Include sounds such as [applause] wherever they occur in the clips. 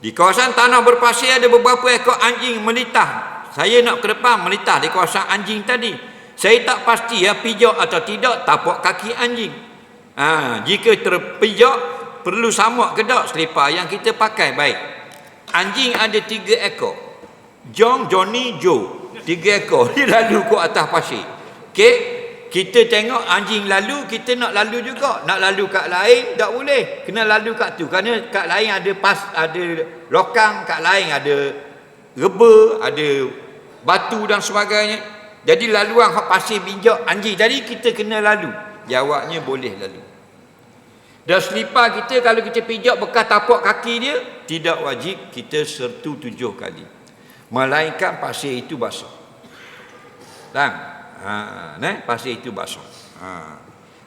Di kawasan tanah berpasir ada beberapa ekor anjing melitah. Saya nak ke depan melitah di kawasan anjing tadi. Saya tak pasti ya pijak atau tidak tapak kaki anjing. Ha, jika terpijak, perlu samak ke tak selipar yang kita pakai baik. Anjing ada tiga ekor. John, Johnny, Joe. Tiga ekor. [laughs] Dia lalu ke atas pasir. Okey? Kita tengok anjing lalu, kita nak lalu juga. Nak lalu kat lain, tak boleh. Kena lalu kat tu. Kerana kat lain ada pas, ada lokang, kat lain ada reba, ada batu dan sebagainya. Jadi laluan hak pasir binjak anjing tadi kita kena lalu. Jawabnya boleh lalu. Dan selipar kita kalau kita pijak bekas tapak kaki dia, tidak wajib kita sertu tujuh kali. Melainkan pasir itu basah. Dan, ha, ne? pasir itu basah. Ha.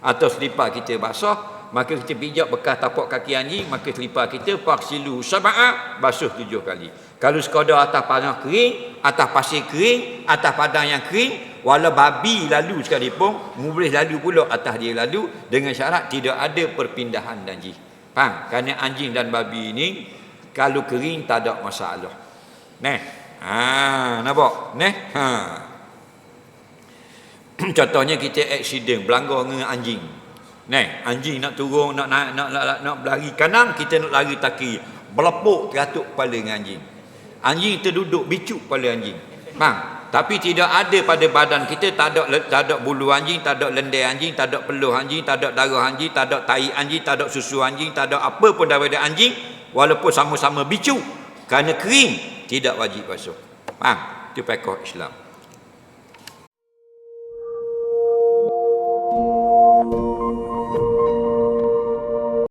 Atau selipar kita basah, maka kita pijak bekas tapak kaki anjing, maka selipar kita faksilu sab'a basuh tujuh kali. Kalau sekadar atas padang kering, atas pasir kering, atas padang yang kering, walau babi lalu sekalipun, boleh lalu pula atas dia lalu dengan syarat tidak ada perpindahan dan jih. Faham? Kerana anjing dan babi ini kalau kering tak ada masalah. Neh. Ha, nampak? Neh. Ha. [clears throat] Contohnya kita aksiden berlanggar dengan anjing. Neh, anjing nak turun, nak nak nak, nak, nak, nak berlari kanan, kita nak lari taki. Berlepuk teratuk kepala dengan anjing. Anjing terduduk bicuk kepala anjing. Faham? Tapi tidak ada pada badan kita tak ada tak ada bulu anjing, tak ada lendir anjing, tak ada peluh anjing, tak ada darah anjing, tak ada tai anjing, tak ada susu anjing, tak ada apa pun daripada anjing walaupun sama-sama bicu kerana kering tidak wajib basuh. Faham? Itu pekoh Islam.